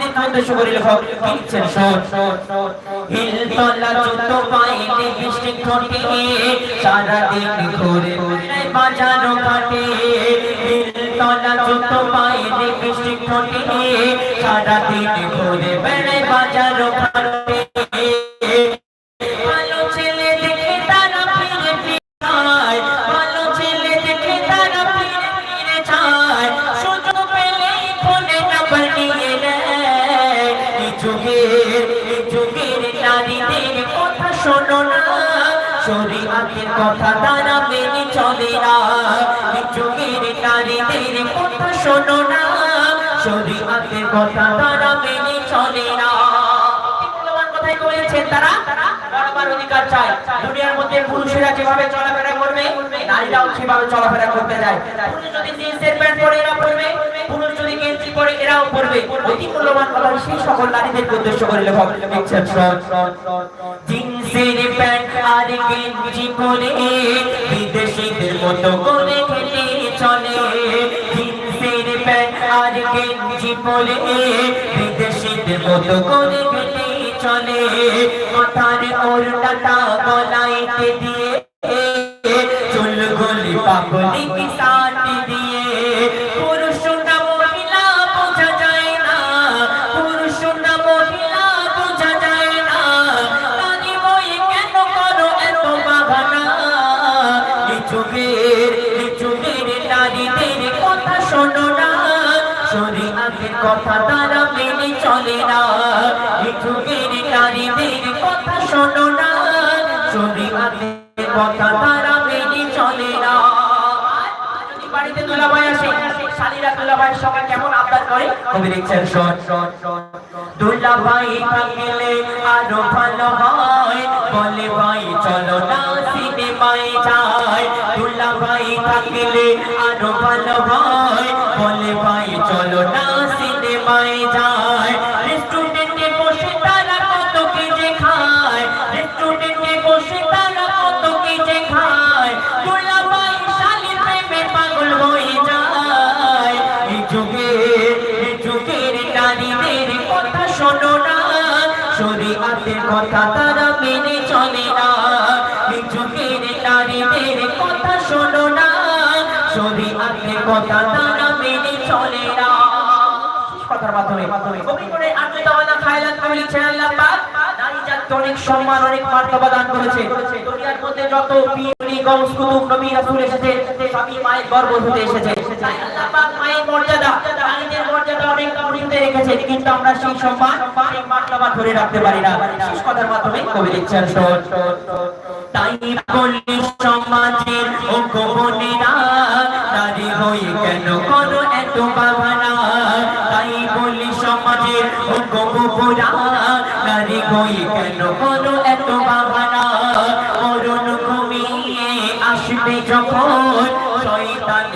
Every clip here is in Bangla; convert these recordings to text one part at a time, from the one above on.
নারীদের উদ্দেশ্য করে লেখক লিখছেন শোন হিল তলা জুতো পায়ে লিপস্টিক ঠোঁটে সারা দিন ঘুরে বাজারো ঘাটে। সারা বেড়ায় বাজারো ঘাটে। মেনে মেনে দুনিয়ার মধ্যে পুরুষেরা যেভাবে চলাফেরা করবে সেভাবে চলাফেরা করতে যায় যদি জিন্সের প্যান্ট পরে এরা পরবে যদি গেঞ্জি পরে এরাও পরবে অতি মূল্যবান কথা সেই সকল নারীদের উদ্দেশ্য করে লেখক লিখছেন জিন্সের প্যান্ট, আর গেঞ্জি পরে বিদেশিদের মতো করে হেঁটে চলে। জিন্সের প্যান্ট, আর গেঞ্জি পরে বিদেশিদের মতো করে হেঁটে চলে। মাথার ওরটাটা গলাইতে দিয়ে চুল গলি পাগলি কি শোনো না শরীয়তের কথা তারা মেনে চলে না। যুগের নারীদের কথা শোনো না শরীয়তের কথা তারা মেনে চলে না। বাড়িতে দুলাভাই আসে, শালীরা দুলাভাইয়ের সঙ্গে কেমন আবদার করে? কবি লিখছেন শোন শোন। শোন দুলাভাই থাকলে আরও ভালো হয়। বলে ভাই, চলো না সিনেমায় যাই। দুলাভাই থাকলে আরও ভালো হয়। বলে ভাই, চলো না সিনেমায় যাই। শরীয়তের কথা তারা মেনে চলে না। যুগের নারীদের কথা শোনো না। শরীয়তের কথা তারা মেনে চলে না। কথার মাধ্যমে কবি করে খায়লাত কবি লিখছেন আল্লাহ পাক, নারী জাতকে অনেক সম্মান, অনেক মর্যাদা দান করেছে। দুনিয়ার মধ্যে যত পীর গৌস কুতুব নবী রাসূল এসেছে সবই মায়ের গর্ভ হতে এসেছে। তাই আল্লাহ পাক মায়ের মর্যাদা, নারীদের মর্যাদা অনেক পরিণতে রেখেছে, কিন্তু আমরা সেই সম্মান, সেই মর্যাদা ধরে রাখতে পারি না। শেষ কথার মাধ্যমে কবি লিখছেন তাই বলি সমাজের ও গোপনেরা নারী হয়ে কেন করো এত বাহানা? তাই বলি সমাজের ও গোপরা নারী হয়ে কেন করো এত বাহানা? মরণ ঘুমিয়ে আসবে যখন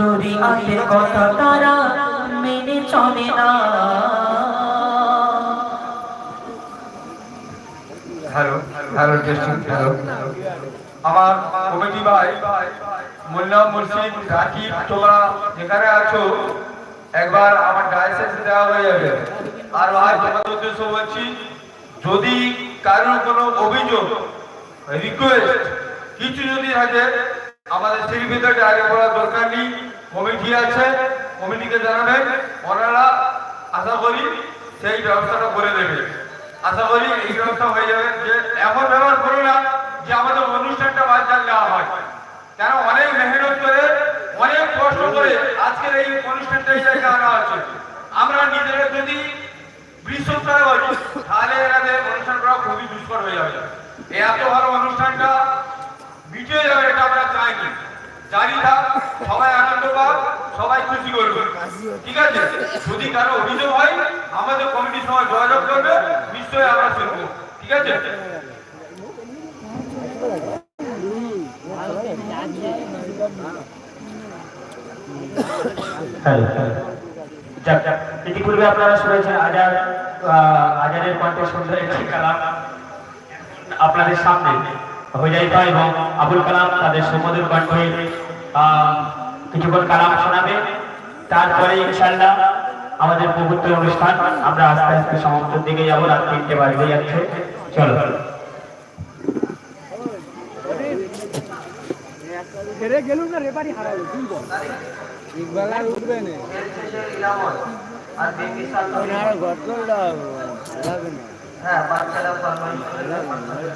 শরীয়তের কথা তারা মেনে চলে না। যেখানে আছো, একবার আমার ডায়াসেন্স দেওয়া হয়ে যাবে। আর উদ্দেশ্য বলছি, যদি কারোর কোনো অভিযোগ রিকোয়েস্ট কিছু যদি থাকে আমাদের ভিতরে আগে করার দরকার নেই। কমিটি আছে, কমিটিকে জানাবেন। ওনারা আশা করি সেই ব্যবস্থাটা করে দেবে। আশা করি এই ব্যবস্থা হয়ে যাবে যে এমন ব্যবহার করো না যে আমাদের অনুষ্ঠানটা বাদ দেওয়া হয়। কেন? অনেক মেহনত করে, অনেক কষ্ট করে আজকের এই অনুষ্ঠানটা এই জায়গায় আনা হচ্ছে আমরা নিজেরা যদি বৃহস্পতিবার বলি তাহলে এনাদের অনুষ্ঠান করা খুবই দুষ্কর হয়ে যাবে। এত ভালো অনুষ্ঠানটা মিটে যাবে এটা আমরা চাইনি। থাক সবাই আনন্দ পাক সবাই খুশি করবে। ঠিক আছে? যদি কারও অভিযোগ হয় আমাদের কমিটির সঙ্গে যোগাযোগ করবে নিশ্চয়ই আমরা শুনব। ঠিক আছে? ইতিপূর্বে আপনারা শুনেছেন আজার আহ, আজানের কণ্ঠে সুন্দর একটি কালাম আপনাদের সামনে। হইজাইফা এবং আবুল কালাম তাদের সুমধুর কণ্ঠে কিছুক্ষণ কালাম শোনাবে। তারপরে ইনশাল্লাহ আমাদের পবিত্র অনুষ্ঠান আমরা আস্তে আস্তে সমাপ্তির দিকে যাব রাত তিনটে বাজতে যাচ্ছে। চলো। হেরে গেলুম না বল? ইকবাল আর উঠবে না। আর গটলটা হারাবে না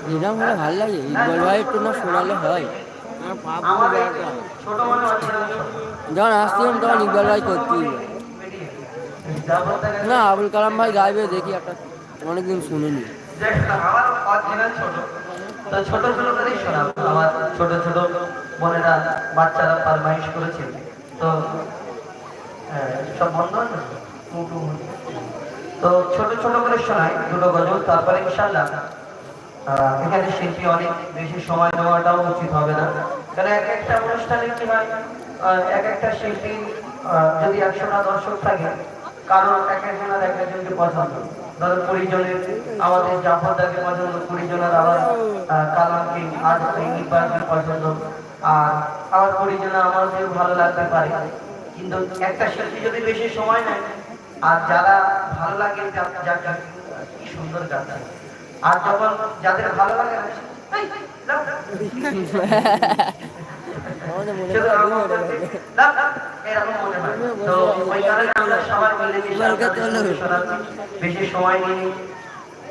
এরকম হলে ভালো লাগে ইকবাল ভাই একটু। না শোনালে হয় যখন আসছিলাম তখন ইকবাল ভাই করতেই না আবুল কালাম ভাই গাইবে দেখি একটা অনেকদিন শুনিনি। ছোট। তো ছোট বোনেরা বাচ্চারা ফরমাইশ করেছে। তো হ্যাঁ, সব বন্ধ তো ছোট ছোট করে শোনাই, দুটো গজল, তারপরে ইনশাল্লাহ এখানে শিল্পী অনেক বেশি সময় নেওয়াটাও উচিত হবে না। কারণ এক একটা অনুষ্ঠানে কি হয় এক একটা শিল্পী যদি দর্শক থাকে এক এক একজনকে পছন্দ। ধরো আমাদের জাফরদাকে পছন্দ আবার কালামকে আজ ইংলিশকে পছন্দ। আর আবার কুড়ি আমাদের ভালো লাগতে পারে, কিন্তু একটা শিল্পী যদি বেশি সময় নেয়, আর যারা ভালো লাগে কি সুন্দর গান আর যখন যাদের ভালো লাগে না। বেশি সময় নিই।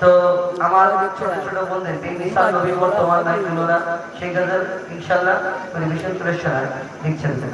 তো আমার ছোট ছোট বন্ধুদের বিশাল নবী বর্তমান নাই তুলনা সেই গজল ইনশাল্লাহ পরিবেশন করে শোনায়। লিখছেন স্যার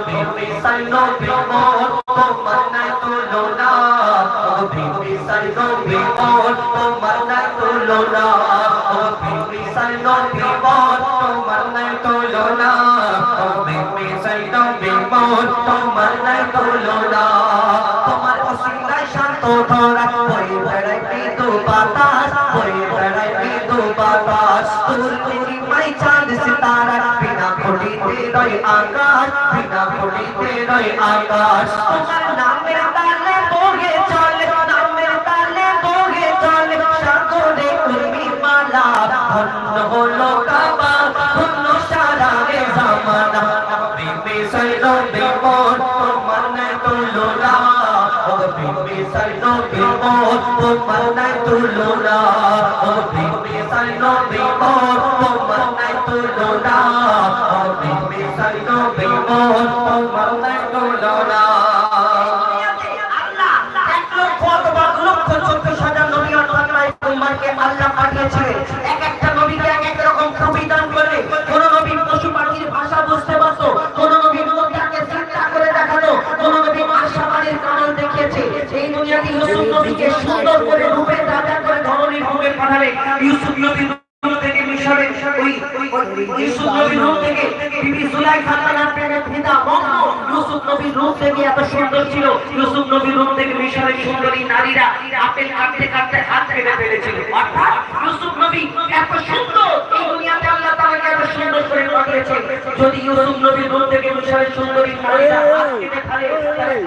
জামানা ও বিবি সাই নবী মোর তোমার নাই তুলনা ও বিবি সাই নবী মোর তোমার নাই তুলনা ও বিবি সাই নবী মোর তোমার নাই তুলনা ও বিবি নবী মোর আকাশ, বিনা ফুটিতে রয় আকাশ। তোমার নামের তালে বগে চলে নামের তালে বগে চলে সাগরে উর্মি মালা ধন্য হলো কাবা, ধন্য জামানা। বিবি সাইলো বিমোর তোমার নাই তুলনা। ও বিবি সাইলো বিমোর তোমার নাই হাজার নবী পশু পাখির ভাষা বুঝতে পারতো কোন নবী মনটাকে চিন্তা করে দেখাতো কোন নবী আশাবাড়ির কারণ দেখিয়েছে এই দুনিয়াতে ইউসুফ সুন্দর করে রূপে দাদা করে ধরনের রূপে পাঠালে। ইউসুফ নবী রূপ থেকে মিশরে ওই ওই ইউসুফ নবীর রূপ থেকে বিবি সুলাইখা তার প্রেমে ফিদা বন্ধ। ইউসুফ নবীর রূপ থেকে এত সুন্দর ছিল। ইউসুফ নবীর রূপ হাত কেটে যদি ইউসুফ নবীর রূপ থেকে মিশরের সুন্দরী নারীরা আজকে দেখালে তাহলে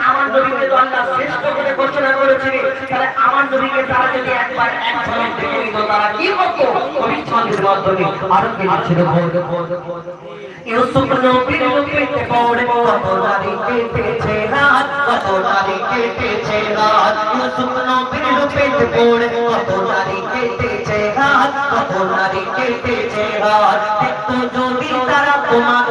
আমার নবীকে তো আল্লাহ শ্রেষ্ঠ করে ঘোষণা করেছিল তাহলে আমার নবীকে তারা যদি একবার এক ঝলক দেখে নিত, তারা কি করতো পবিত্রের মাধ্যমে আরও কি ছিল ইউসুফ নবীর রূপেতে পড়ে, কত নারী কেটেছে রাত, কত নারী কেটেছে রাত। ইউসুফ নবীর রূপেতে পড়ে, কত নারী কেটেছে রাত, কত নারী কেটেছে রাত। দেখতো যদি তারা কলিজা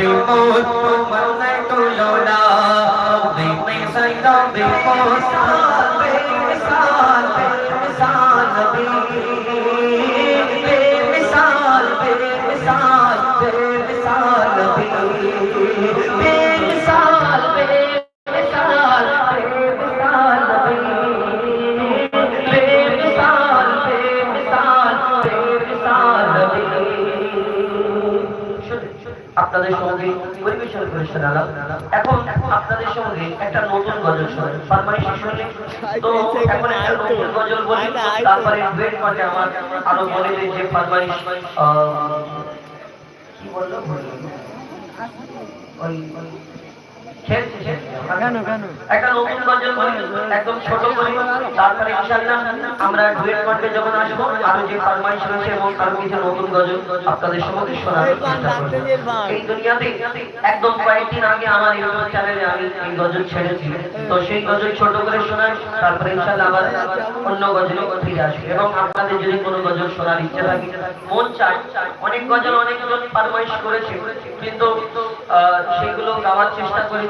bị mút, mong mang tay tôi lồ đò, vì mình say đó bị mút, একটা নতুন গজল শোনেন ফরমাইশ শুনলে তো এখন একটা নতুন গজল বলি তারপরে ওয়েট করে আমার আরও বলে দিই যে ফরমাইশ কি বলল? ওই খেলছে খেলছে। কেন কেন একটা নতুন গজল বলি একদম ছোট করে তারপরে ইনশাআল্লাহ আমরা ডুয়েট কণ্ঠে যখন আসব আরও যে ফরমাইশ রয়েছে এবং আরও কিছু নতুন গজল আপনাদের সম্মুখে শোনানোর চেষ্টা করব। এই দুনিয়াতে একদম কয়েকদিন আগে আমার ইউটিউব চ্যানেলে আমি এই গজল ছেড়েছি। তো সেই গজল ছোট করে শোনাই তারপরে ইনশাআল্লাহ আবার অন্য গজলে ফিরে আসবে। এবং আপনাদের যদি কোনো গজল শোনার ইচ্ছে থাকে মন চায় অনেক গজল অনেকজন ফরমাইশ করেছে কিন্তু সেগুলো গাওয়ার চেষ্টা করেছি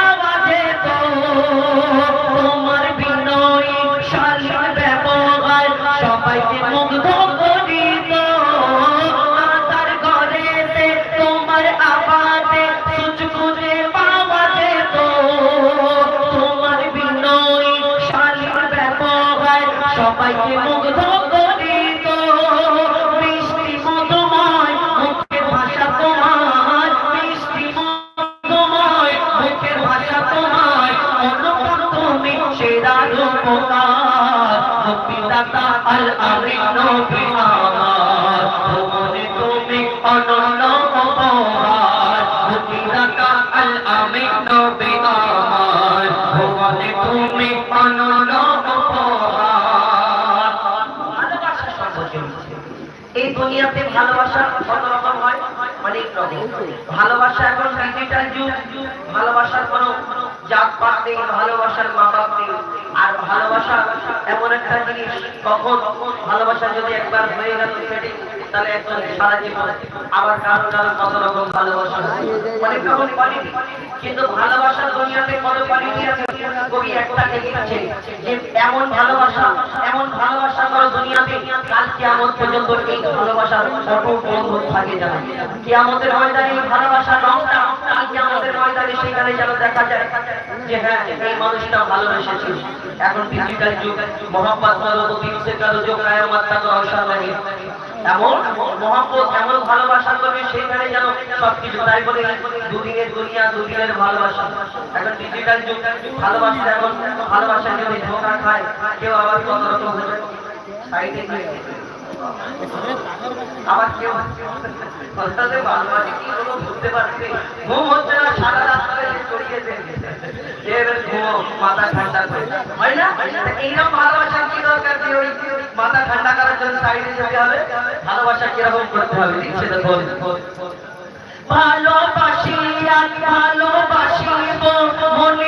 ভালোবাসা এখন ডিজিটাল যুগ। ভালোবাসার কোনো জাত পাত নেই, ভালোবাসার মা বাপ নেই। আর ভালোবাসা এমন একটা জিনিস, কখন ভালোবাসা যদি একবার হয়ে গেল সেটি, তাহলে একজন সারা জীবন আবার কারও কারও কত রকম ভালোবাসা। অনেক রকম কোয়ালিটি কিন্তু ভালোবাসার দুনিয়াতে কত কোয়ালিটি আছে কবি একটা লিখছে যে এমন ভালোবাসা এমন ভালোবাসা করো দুনিয়াতে কাল কিয়ামত পর্যন্ত এই ভালোবাসার অটুট বন্ধন থাকে যাবে। কিয়ামতের ময়দানে এই ভালোবাসার রংটা কাল কিয়ামতের ময়দানে সেখানে যেন দেখা যায় যে হ্যাঁ এই মানুষটা ভালোবেসেছিল এখন ডিজিটাল যুগ মোহাম্মদ মারো দিন সে কারও যোগ রায়মাত তা লাগে এমন? মহাব্বত, এমন ভালোবাসা করবে, সেইখানে যেন সবকিছু তাই বলে দুদিনের দুনিয়া, দুদিনের ভালোবাসা। এখন ডিজিটাল যুগ, ভালোবাসা এখন ভালোবাসা যদি ধোকা খায়, কেউ আবার কত রকম সাইডে গিয়ে আবার ভালোবাসা কি হলো এইরকম ভালোবাসা কি মাথা ঠান্ডা করার জন্য সাইডে যেতে হবে। ভালোবাসা কীরকম করতে হবে? তো বল। ভালোবাসি মনে